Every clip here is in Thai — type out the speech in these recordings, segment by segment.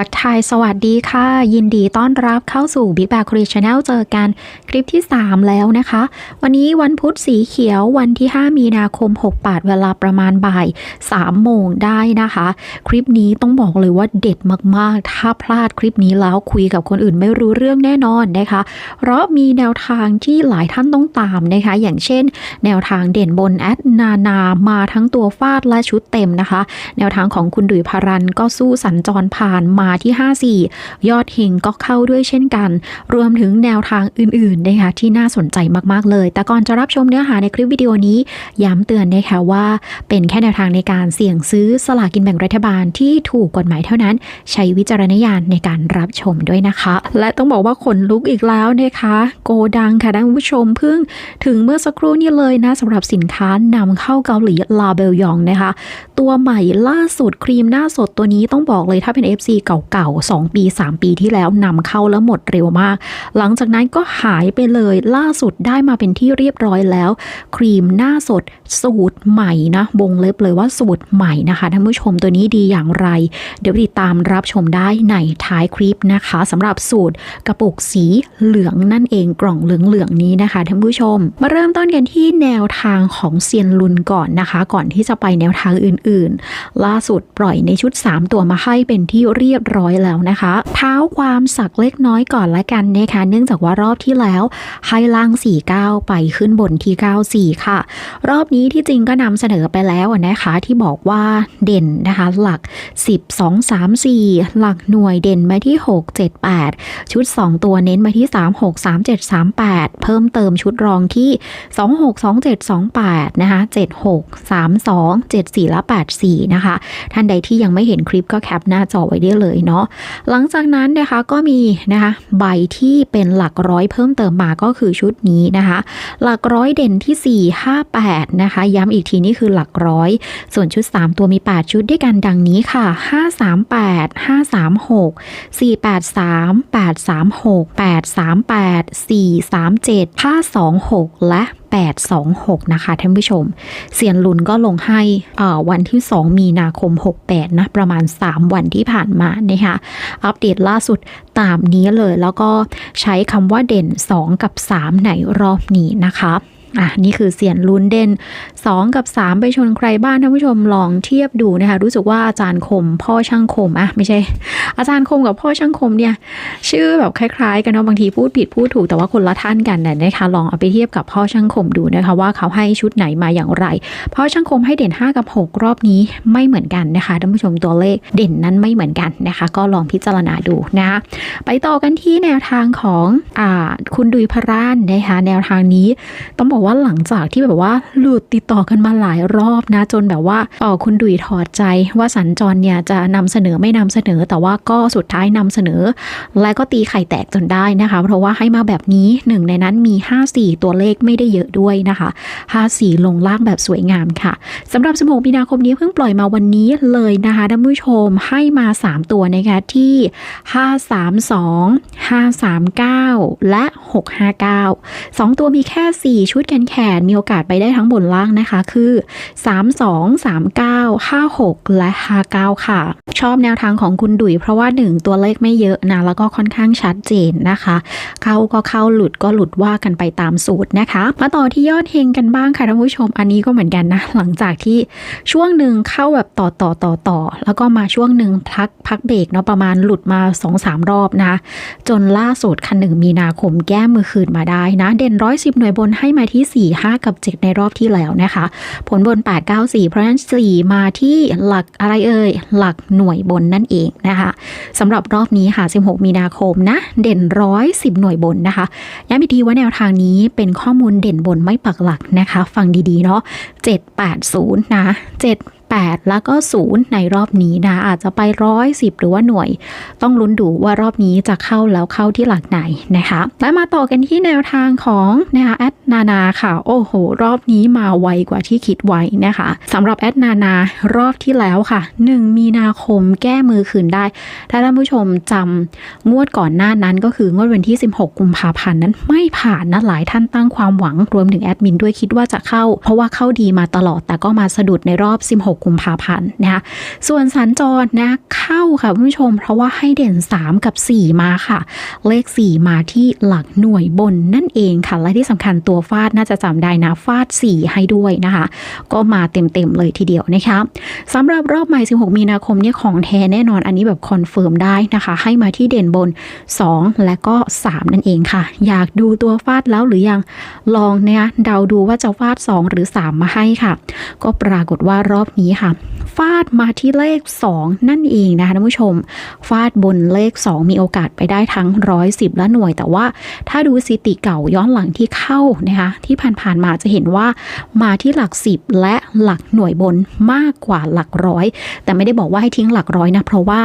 ทักทายสวัสดีค่ะ ยินดีต้อนรับเข้าสู่ Big b a c r e Channel เจอกันคลิปที่ 3 แล้วนะคะ วันนี้วันพุธสีเขียววันที่ 5 มีนาคม 68 เวลาประมาณบ่าย 3 โมงได้นะคะ คลิปนี้ต้องบอกเลยว่าเด็ดมากๆ ถ้าพลาดคลิปนี้แล้วคุยกับคนอื่นไม่รู้เรื่องแน่นอนนะคะ เพราะมีแนวทางที่หลายท่านต้องตามนะคะ อย่างเช่น แนวทางเด่นบนแอดนานามาทั้งตัวฟาดและชุดเต็มนะคะ แนวทางของคุณดุยพารันก็สู้สัญจรผ่านมาที่ 54 ยอดเฮงก็เข้าด้วยเช่นกัน รวมถึงแนวทางอื่นๆนะคะที่น่าสนใจมากๆเลย แต่ก่อนจะรับชมเนื้อหาในคลิปวิดีโอนี้ ย้ำเตือนนะคะว่า เป็นแค่แนวทางในการเสี่ยงซื้อสลากินแบ่งรัฐบาลที่ถูกกฎหมายเท่านั้น ใช้วิจารณญาณในการรับชมด้วยนะคะ และต้องบอกว่าขนลุกอีกแล้วนะคะ โกดังค่ะท่านผู้ชมเพิ่ง ถึงเมื่อสักครู่นี้เลยนะสำหรับสินค้านำเข้าเกาหลีลาเบลยองนะคะ ตัวใหม่ล่าสุดครีมหน้าสดตัวนี้ต้องบอกเลยถ้าเป็น FC เก่าก่าๆ 2 ปี 3 ปีที่แล้วนำเข้าแล้วหมดเร็วมาก หลังจากนั้นก็หายไปเลยล่าสุดได้มาเป็นที่เรียบร้อยแล้ว ครีมหน้าสดสูตรใหม่นะวงเล็บเลยว่าสูตรใหม่นะคะท่านผู้ชมตัวนี้ดีอย่างไร เดี๋ยวติดตามรับชมได้ในท้ายคลิปนะคะสำหรับสูตรกระปุกสีเหลืองนั่นเองกล่องเหลืองๆนี้นะคะท่านผู้ชม มาเริ่มต้นกันที่แนวทางของเซียนลุนก่อนนะคะ ก่อนที่จะไปแนวทางอื่นๆ ล่าสุดปล่อยในชุด 3 ตัวมาให้เป็นที่เรียบร้อยแล้วนะคะ เท้าความสักเล็กน้อยก่อนละกันนะคะเนื่องจากว่ารอบที่แล้วให้ล่าง 49 ไปขึ้นบนที่ 94 ค่ะ รอบนี้ที่จริงก็นำเสนอไปแล้วนะคะที่บอกว่าเด่นนะคะ หลัก 10 2 3 4 หลักหน่วยเด่นมาที่ 6 7 8 ชุด 2 ตัวเน้นมาที่ 3 6 3 7 3 8 เพิ่มเติมชุดรองที่ 2 6 2 7 2 8 นะคะ 7 6 3 2 7 4 และ 8 4 นะคะ ท่านใดที่ยังไม่เห็นคลิปก็แคปหน้าจอไว้ได้เลยเนาะหลังจากนั้นนะคะก็มีนะคะใบที่เป็นหลักร้อยเพิ่มเติมมาก็คือชุดนี้นะคะ หลักร้อยเด่นที่ 4 5 8 นะคะ ย้ำอีกทีนี่คือหลักร้อย ส่วนชุด 3 ตัวมี 8 ชุดด้วยกันดังนี้ค่ะ 538 536 483 836 838 437 526 และ 826 นะคะท่านผู้ชม เสียนลุนก็ลงให้วันที่ 2 มีนาคม 68 นะ ประมาณ 3 วันที่ผ่านมานะคะอัปเดตล่าสุดตามนี้เลยแล้วก็ใช้คำว่าเด่น 2 กับ 3 ในรอบนี้นะคะ อะนี่คือเสียนลุ้นเด่น 2 กับ 3 ไปชนใครบ้านท่านผู้ชมลองเทียบดูนะคะ รู้สึกว่าอาจารย์คม พ่อช่างคมอะไม่ใช่ อาจารย์คมกับพ่อช่างคมเนี่ย ชื่อแบบคล้ายๆ กันเนาะบางทีพูดผิดพูดถูกแต่ว่าคนละท่านกันนะคะลองเอาไปเทียบกับพ่อช่างคมดูนะคะ ว่าเขาให้ชุดไหนมาอย่างไร พ่อช่างคมให้เด่น 5 กับ 6 รอบนี้ไม่เหมือนกันนะคะท่านผู้ชมตัวเลขเด่นนั้นไม่เหมือนกันนะคะ ก็ลองพิจารณาดูนะคะไปต่อกันที่แนวทางของอ่าคุณดุยพรานนะคะแนวทางนี้ต้องบอกว่าหลังจากที่แบบว่าหลุดติดต่อกันมาหลายรอบนะ จนแบบว่าเออคุณดุยถอดใจว่าสัญจรเนี่ยจะนำเสนอไม่นำเสนอ แต่ว่าก็สุดท้ายนำเสนอ และก็ตีไข่แตกจนได้นะคะ เพราะว่าให้มาแบบนี้หนึ่งในนั้นมี 54 ตัวเลขไม่ได้เยอะด้วยนะคะ 54 ลงล่างแบบสวยงามค่ะสำหรับสมมีนาคมนี้เพิ่งปล่อยมาวันนี้เลยนะคะท่านผู้ชมให้มา 3 ตัวนะคะที่ 532 539 และ 659 2 ตัวมีแค่ 4 ชุดกันแขนมีโอกาสไปได้ทั้งบนล่างนะคะ คือ 32 39 56 และ 59 ค่ะ ชอบแนวทางของคุณดุยเพราะว่า 1 ตัวเลขไม่เยอะนะ แล้วก็ค่อนข้างชัดเจนนะคะ เข้าก็เข้าหลุดก็หลุดว่ากันไปตามสูตรนะคะ มาต่อที่ยอดเฮงกันบ้างค่ะท่านผู้ชมอันนี้ก็เหมือนกันนะ หลังจากที่ช่วงหนึ่งเข้าแบบต่อต่อต่อต่อ แล้วก็มาช่วงหนึ่งพักพักเบรกเนาะประมาณหลุดมา2-3รอบนะ จนล่าสุดคันหนึ่งมีนาคมแก้มือคืนมาได้นะ เด่นร้อยสิบหน่วยบนให้มาที่ 4 5 กับ 7 ในรอบที่แล้วนะคะ ผลบน 8 9 4 เพราะฉะนั้น 4 มาที่หลักอะไรเอ่ยหลักหน่วยยบนนั่นเองนะคะสำหรับรอบนี้ค่ะ 16 มีนาคมนะ เด่นร้อยสิบหน่วยบนนะคะย้ำอีกทีว่าแนวทางนี้เป็นข้อมูลเด่นบนไม่ปักหลักนะคะ ฟังดีๆเนาะ780 นะ7 8 แล้วก็ 0 ในรอบนี้นะ อาจจะไปร้อยสิบหรือว่าหน่วย ต้องลุ้นดูว่ารอบนี้จะเข้าแล้วเข้าที่หลักไหนนะคะ และมาต่อกันที่แนวทางของนะคะแอดนานาค่ะ โอ้โห รอบนี้มาไวกว่าที่คิดไว้นะคะสำหรับแอดนานารอบที่แล้วค่ะ 1 มีนาคมแก้มือคืนได้ ถ้าท่านผู้ชมจำงวดก่อนหน้านั้นก็คืองวดวันที่ 16 กุมภาพันธ์นั้นไม่ผ่านนะหลายท่านตั้งความหวังรวมถึงแอดมินด้วยคิดว่าจะเข้า เพราะว่าเข้าดีมาตลอดแต่ก็มาสะดุดในรอบ 16 16 กุมภาพันธ์นะคะส่วนสัญจรนะเข้าค่ะคุณผู้ชม เพราะว่าให้เด่น 3 กับ 4 มาค่ะ เลข 4 มาที่หลักหน่วยบนนั่นเองค่ะ และที่สำคัญตัวฟาดน่าจะจำได้นะฟาด 4 ให้ด้วยนะคะ ก็มาเต็มๆเลยทีเดียวนะคะสำหรับรอบใหม่ 16 มีนาคมเนี่ยของแท้แน่นอนอันนี้แบบคอนเฟิร์มได้นะคะ ให้มาที่เด่นบน 2 และก็ 3 นั่นเองค่ะ อยากดูตัวฟาดแล้วหรือยังลองนะคะเดาดูว่าจะฟาด 2 หรือ 3 มาให้ค่ะ ก็ปรากฏว่ารอบนี้ค่ะ ฟาดมาที่เลข 2 นั่นเองนะคะท่านผู้ชม ฟาดบนเลข 2 มีโอกาสไปได้ทั้ง 110 และหน่วย แต่ว่าถ้าดูสถิติเก่าย้อนหลังที่เข้านะคะที่ผ่านๆมาจะเห็นว่ามาที่หลัก 10 และหลักหน่วยบนมากกว่าหลักร้อย แต่ไม่ได้บอกว่าให้ทิ้งหลักร้อยนะเพราะว่า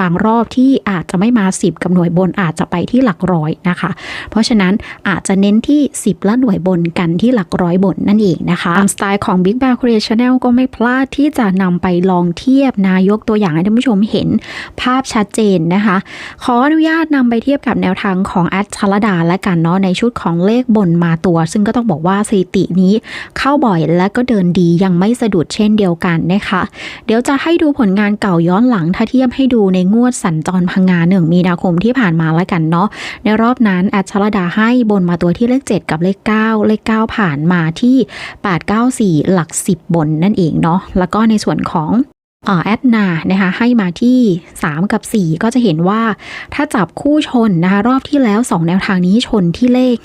บางรอบที่อาจจะไม่มา 10 กับหน่วยบนอาจจะไปที่หลักร้อยนะคะ เพราะฉะนั้นอาจจะเน้นที่ 10 และหน่วยบนกันที่หลักร้อยบนนั่นเองนะคะตามสไตล์ของ Big Bear Creational ก็ไม่พลาดที่ที่จะนำไปลองเทียบนายกตัวอย่างให้ท่านผู้ชมเห็นภาพชัดเจนนะคะ ขออนุญาตนำไปเทียบกับแนวทางของแอดชลดาและกันเนาะในชุดของเลขบนมาตัว ซึ่งก็ต้องบอกว่าสถิตินี้เข้าบ่อยและก็เดินดียังไม่สะดุดเช่นเดียวกันนะคะ เดี๋ยวจะให้ดูผลงานเก่าย้อนหลังถ้าเทียบให้ดูในงวดสัญจรพังงาหนึ่งมีนาคมที่ผ่านมาแล้วกันเนาะในรอบนั้นแอดชลดาให้บนมาตัวที่เลข 7 กับเลข 9 เลข 9 ผ่านมาที่ 894 หลัก 10 บนนั่นเองเนาะแล้วก็ในส่วนของแอดนานะคะให้มาที่ 3 กับ 4 ก็จะเห็นว่าถ้าจับคู่ชนนะคะรอบที่แล้ว 2 แนวทางนี้ชนที่เลข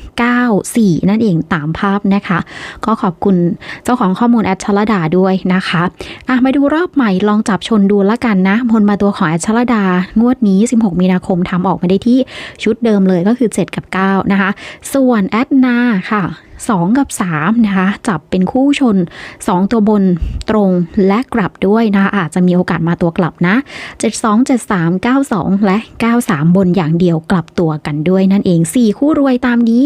9 4 นั่นเองตามภาพนะคะ ก็ขอบคุณเจ้าของข้อมูลแอดชลดาด้วยนะคะอะมาดูรอบใหม่ลองจับชนดูละกันนะพลมาตัวของแอดชลดางวดนี้ 16 มีนาคมทำออกมาได้ที่ชุดเดิมเลยก็คือ 7 กับ 9 นะคะ ส่วนแอดนาค่ะ2 กับ3นะคะจับเป็นคู่ชน 2 ตัวบนตรงและกลับด้วยนะคะอาจจะมีโอกาสมาตัวกลับนะ 72 73 92 และ 93 บนอย่างเดียวกลับตัวกันด้วยนั่นเอง 4 คู่รวยตามนี้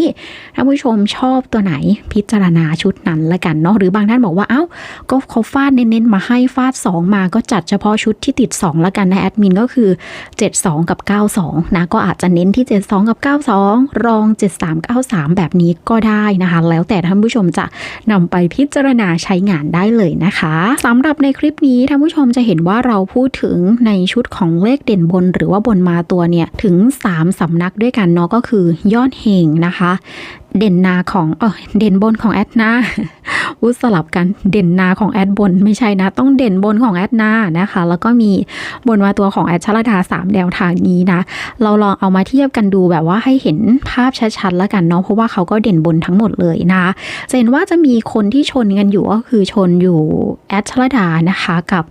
ท่านผู้ชมชอบตัวไหนพิจารณาชุดนั้นละกันเนาะหรือบางท่านบอกว่าเอ้าก็เขาฟาดเน้นๆมาให้ฟาด 2 มาก็จัดเฉพาะชุดที่ติด 2 ละกันนะแอดมินก็คือ 72 กับ 92 นะก็อาจจะเน้นที่ 72 กับ 92 รอง 73 93 แบบนี้ก็ได้นะคะแล้วแต่ท่านผู้ชมจะนำไปพิจารณาใช้งานได้เลยนะคะสำหรับในคลิปนี้ท่านผู้ชมจะเห็นว่าเราพูดถึงในชุดของเลขเด่นบน หรือว่าบนมาตัวเนี่ยถึง 3 สำนักด้วยกันเนาะก็คือยอดเฮงนะคะ เด่นนาของเออเด่นบนของแอดนาอุสลับกันเด่นนาของแอดบนไม่ใช่นะ ต้องเด่นบนของแอดนานะคะ แล้วก็มีบนมาตัวของแอดชลดาสามแนวทางนี้นะ เราลองเอามาเทียบกันดูแบบว่าให้เห็นภาพชัดๆแล้วกันเนาะเพราะว่าเขาก็เด่นบนทั้งหมดเลยนะจะเห็นว่าจะมีคนที่ชนกันอยู่ก็คือชนอยู่แอดชลดานะคะกับ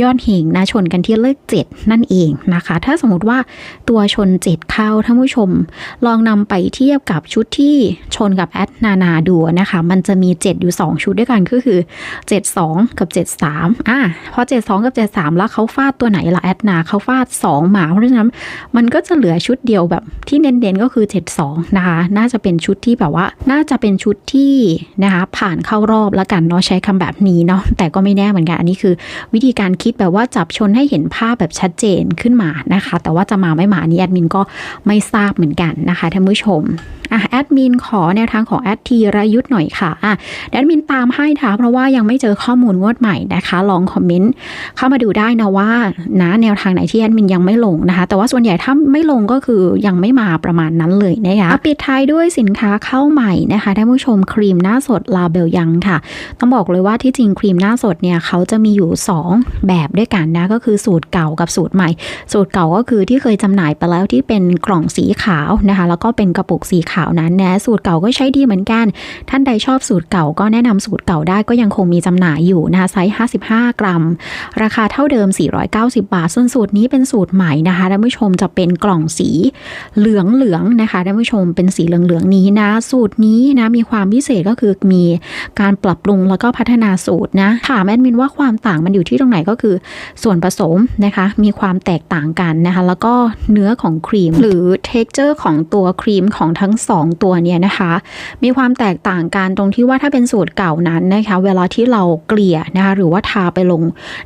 ยอดเฮงนะชนกันที่เลขเจ็ดนั่นเองนะคะ ถ้าสมมติว่าตัวชนเจ็ดเข้าท่านผู้ชม ลองนำไปเทียบกับชุดที่ชนกับแอดนานาดูนะคะ มันจะมี 7 อยู่ 2 ชุดด้วยกันก็คือ 72 กับ 73อะพอ 72 กับ 73 แล้วเขาฟาดตัวไหนละแอดนาเขาฟาด 2 หมาเพราะฉะนั้นมันก็จะเหลือชุดเดียวแบบที่เน้นๆก็คือ 72 นะคะ น่าจะเป็นชุดที่แบบว่า น่าจะเป็นชุดที่นะคะผ่านเข้ารอบแล้วกันเนาะใช้คำแบบนี้เนาะแต่ก็ไม่แน่เหมือนกันอันนี้คือ วิธีการคิดแบบว่าจับชนให้เห็นภาพแบบชัดเจนขึ้นมานะคะ แต่ว่าจะมาไม่มาอันนี้แอดมินก็ไม่ทราบเหมือนกันนะคะท่านผู้ชมอะแอดมินขอแนวทางของแอดทีรยุทธ์หน่อยค่ะอะแอดมินตามให้ค่ะเพราะว่ายังไม่เจอข้อมูลงวดใหม่นะคะ ลองคอมเมนต์เข้ามาดูได้นะว่านะแนวทางไหนที่แอดมินยังไม่ลงนะคะ แต่ว่าส่วนใหญ่ถ้าไม่ลงก็คือยังไม่มาประมาณนั้นเลยนะคะปิดท้ายด้วยสินค้าเข้าใหม่นะคะท่านผู้ชมครีมหน้าสดลาเบลยังค่ะ ต้องบอกเลยว่าที่จริงครีมหน้าสดเนี่ยเขาจะมีอยู่ 2 แบบด้วยกันนะก็คือสูตรเก่ากับสูตรใหม่ สูตรเก่าก็คือที่เคยจำหน่ายไปแล้วที่เป็นกล่องสีขาวนะคะ แล้วก็เป็นกระปุกสีขาวนั้นนะสูตรเก่าก็ใช้ดีเหมือนกัน ท่านใดชอบสูตรเก่าก็แนะนำสูตรเก่าได้ก็ยังคงมีจำหน่ายอยู่นะคะไซส์55 กรัม ราคาเท่าเดิม 490 บาท ส่วนสูตรนี้เป็นสูตรใหม่นะคะท่านผู้ชมจะเป็นกล่องสีเหลืองเหลืองนะคะท่านผู้ชมเป็นสีเหลืองเหลืองนี้นะ สูตรนี้นะมีความพิเศษก็คือมีการปรับปรุงแล้วก็พัฒนาสูตรนะถามแอดมินว่าความต่างมันอยู่ที่ตรงไหนก็คือ ส่วนผสมนะคะมีความแตกต่างกันนะคะแล้วก็เนื้อของครีม หรือเท็กเจอร์ของตัวครีมของทั้ง 2 ตัวเนี่ยนะคะมีความแตกต่างกันตรงที่ว่าถ้าเป็นสูตรเก่านั้นนะคะ เวลาที่เราเกลี่ยนะคะหรือว่าทาไปลง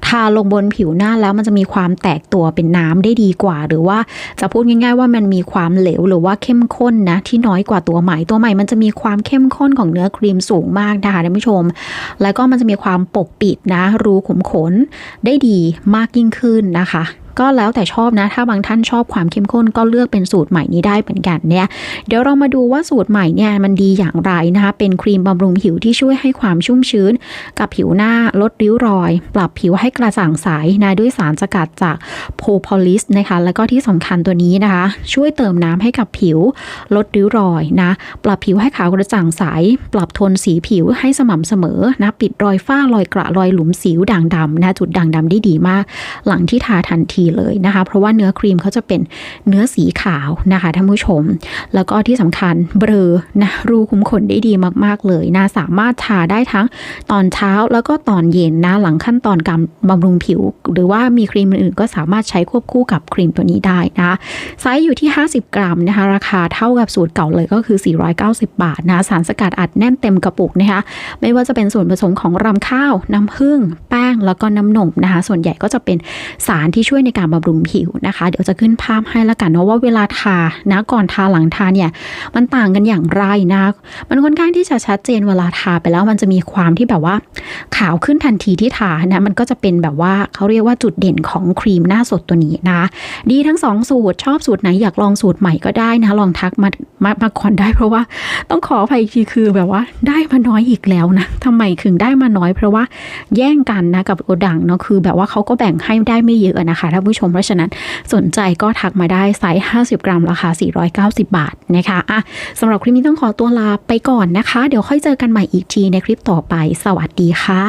ทาลงบนผิวหน้าแล้วมันจะมีความแตกตัวเป็นน้ำได้ดีกว่า หรือว่าจะพูดง่ายๆว่ามันมีความเหลวหรือว่าเข้มข้นนะที่น้อยกว่าตัวใหม่ตัวใหม่มันจะมีความเข้มข้นของเนื้อครีมสูงมากนะคะท่านผู้ชม แล้วก็มันจะมีความปกปิดนะรูขุมขนได้ดีมากยิ่งขึ้นนะคะ ก็แล้วแต่ชอบนะ ถ้าบางท่านชอบความเข้มข้นก็เลือกเป็นสูตรใหม่นี้ได้เหมือนกันเนี่ย เดี๋ยวเรามาดูว่าสูตรใหม่เนี่ยมันดีอย่างไรนะคะ เป็นครีมบำรุงผิวที่ช่วยให้ความชุ่มชื้น กับผิวหน้าลดริ้วรอย ปรับผิวให้กระจ่างใสนะด้วยสารสกัดจากโพพอลิสนะคะ แล้วก็ที่สำคัญตัวนี้นะคะ ช่วยเติมน้ำให้กับผิว ลดริ้วรอยนะ ปรับผิวให้ขาวกระจ่างใส ปรับโทนสีผิวให้สม่ำเสมอนะ ปิดรอยฝ้ารอยกระรอยหลุมสิวด่างดำนะ จุดด่างดำได้ดีมาก หลังที่ทาทันทีเลยนะคะ เพราะว่าเนื้อครีมเขาจะเป็นเนื้อสีขาวนะคะท่านผู้ชม แล้วก็ที่สำคัญเบลอนะรูขุมขนได้ดีมากๆเลยนะสามารถทาได้ทั้งตอนเช้าแล้วก็ตอนเย็นนะหลังขั้นตอนการบำรุงผิว หรือว่ามีครีมอื่นๆก็สามารถใช้ควบคู่กับครีมตัวนี้ได้นะไซส์อยู่ที่ 50 กรัมนะคะราคาเท่ากับสูตรเก่าเลยก็คือ 490 บาทนะสารสกัดอัดแน่นเต็มกระปุกนะคะไม่ว่าจะเป็นส่วนผสมของรำข้าว น้ำผึ้งแป้งแล้วก็น้ำนมนะคะส่วนใหญ่ก็จะเป็นสารที่ช่วยในการบำรุงผิวนะคะ เดี๋ยวจะขึ้นภาพให้ละกันเนาะว่าเวลาทานะก่อนทาหลังทาเนี่ยมันต่างกันอย่างไรนะมันค่อนข้างที่จะชัดเจนเวลาทาไปแล้วมันจะมีความที่แบบว่าขาวขึ้นทันทีที่ทานะมันก็จะเป็นแบบว่าเขาเรียกว่าจุดเด่นของครีมหน้าสดตัวนี้นะดีทั้งสองสูตรชอบสูตรไหนอยากลองสูตรใหม่ก็ได้นะลองทักมามามาก่อนได้เพราะว่าต้องขออภัยอีกทีคือแบบว่าได้มาน้อยอีกแล้วนะทำไมถึงได้มาน้อยเพราะว่าแย่งกันนะกับโกดังเนาะคือแบบว่าเขาก็แบ่งให้ได้ไม่เยอะนะคะท่านผู้ชม เพราะฉะนั้นสนใจก็ทักมาได้ไซส์ 50 กรัม ราคา 490 บาทนะคะอะสำหรับคลิปนี้ต้องขอตัวลาไปก่อนนะคะ เดี๋ยวค่อยเจอกันใหม่อีกทีในคลิปต่อไป สวัสดีค่ะ